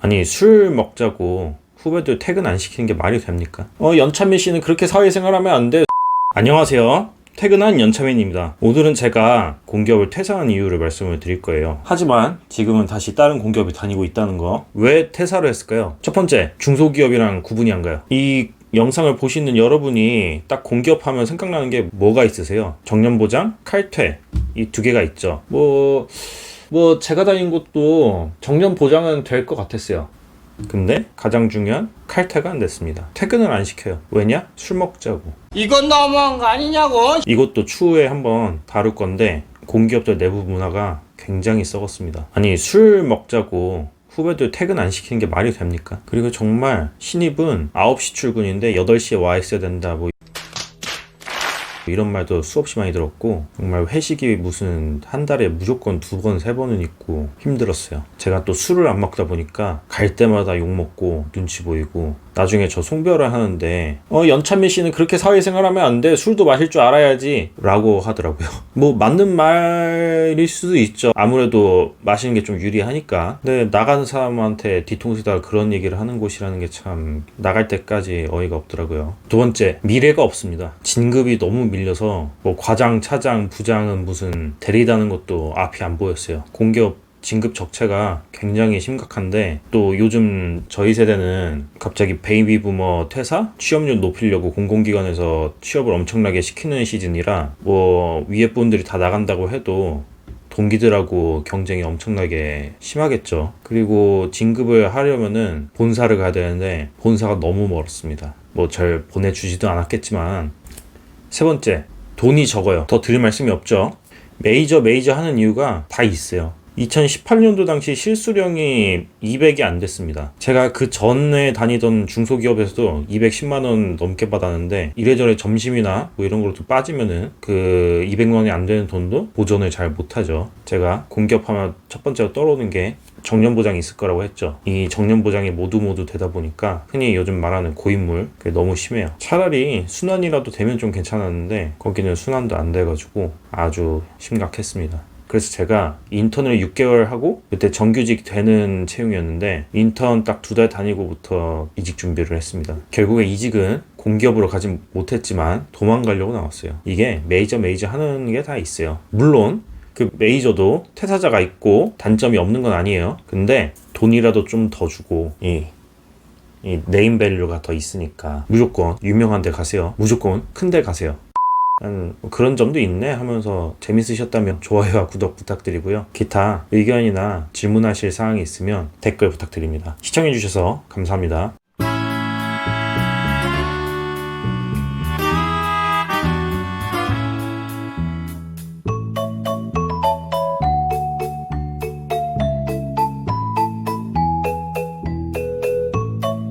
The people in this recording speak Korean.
아니 술 먹자고 후배들 퇴근 안 시키는 게 말이 됩니까? 어 연찬민 씨는 그렇게 사회생활하면 안 돼. 안녕하세요. 퇴근한 연차민입니다. 오늘은 제가 공기업을 퇴사한 이유를 말씀을 드릴 거예요. 하지만 지금은 다시 다른 공기업에 다니고 있다는 거. 왜 퇴사를 했을까요? 첫 번째, 중소기업이랑 구분이 안 가요. 이 영상을 보시는 여러분이 딱 공기업 하면 생각나는 게 뭐가 있으세요? 정년보장, 칼퇴. 이 두 개가 있죠. 뭐, 뭐, 제가 다닌 곳도 정년 보장은 될 것 같았어요. 근데 가장 중요한 칼퇴가 안 됐습니다. 퇴근을 안 시켜요. 왜냐? 술 먹자고. 이건 너무한 거 아니냐고. 이것도 추후에 한번 다룰 건데 공기업들 내부 문화가 굉장히 썩었습니다. 아니 술 먹자고 후배들 퇴근 안 시키는 게 말이 됩니까? 그리고 정말 신입은 9시 출근인데 8시에 와 있어야 된다 뭐 이런 말도 수없이 많이 들었고 정말 회식이 무슨 한 달에 무조건 두 번, 세 번은 있고 힘들었어요. 제가 또 술을 안 먹다 보니까 갈 때마다 욕 먹고 눈치 보이고 나중에 저 송별을 하는데 어 연찬민 씨는 그렇게 사회생활하면 안 돼. 술도 마실 줄 알아야지 라고 하더라고요. 뭐 맞는 말일 수도 있죠. 아무래도 마시는 게 좀 유리하니까. 근데 나가는 사람한테 뒤통수에다가 그런 얘기를 하는 곳이라는 게 참 나갈 때까지 어이가 없더라고요. 두 번째 미래가 없습니다. 진급이 너무 밀려서 뭐 과장, 차장, 부장은 무슨 대리다는 것도 앞이 안 보였어요. 공기업 진급 적체가 굉장히 심각한데 또 요즘 저희 세대는 갑자기 베이비 부머 퇴사 취업률 높이려고 공공기관에서 취업을 엄청나게 시키는 시즌이라 뭐 위에 분들이 다 나간다고 해도 동기들하고 경쟁이 엄청나게 심하겠죠. 그리고 진급을 하려면은 본사를 가야 되는데 본사가 너무 멀었습니다. 뭐 절 보내주지도 않았겠지만 세 번째 돈이 적어요. 더 드릴 말씀이 없죠. 메이저 메이저 하는 이유가 다 있어요. 2018년도 당시 실수령이 200이 안 됐습니다. 제가 그 전에 다니던 중소기업에서도 210만 원 넘게 받았는데 이래저래 점심이나 뭐 이런 걸로 좀 빠지면은 그 200만 원이 안 되는 돈도 보전을 잘 못하죠. 제가 공기업하면 첫 번째로 떠오르는 게 정년 보장이 있을 거라고 했죠. 이 정년 보장이 모두 모두 되다 보니까 흔히 요즘 말하는 고인물 그게 너무 심해요. 차라리 순환이라도 되면 좀 괜찮았는데 거기는 순환도 안 돼가지고 아주 심각했습니다. 그래서 제가 인턴을 6개월 하고 그때 정규직 되는 채용이었는데 인턴 딱 두 달 다니고부터 이직 준비를 했습니다. 결국에 이직은 공기업으로 가지 못했지만 도망가려고 나왔어요. 이게 메이저 메이저 하는 게 다 있어요. 물론 그 메이저도 퇴사자가 있고 단점이 없는 건 아니에요. 근데 돈이라도 좀 더 주고 이, 이 네임 밸류가 더 있으니까 무조건 유명한 데 가세요. 무조건 큰 데 가세요. 음, 뭐 그런 점도 있네 하면서 재밌으셨다면 좋아요와 구독 부탁드리고요. 기타 의견이나 질문하실 사항이 있으면 댓글 부탁드립니다. 시청해주셔서 감사합니다.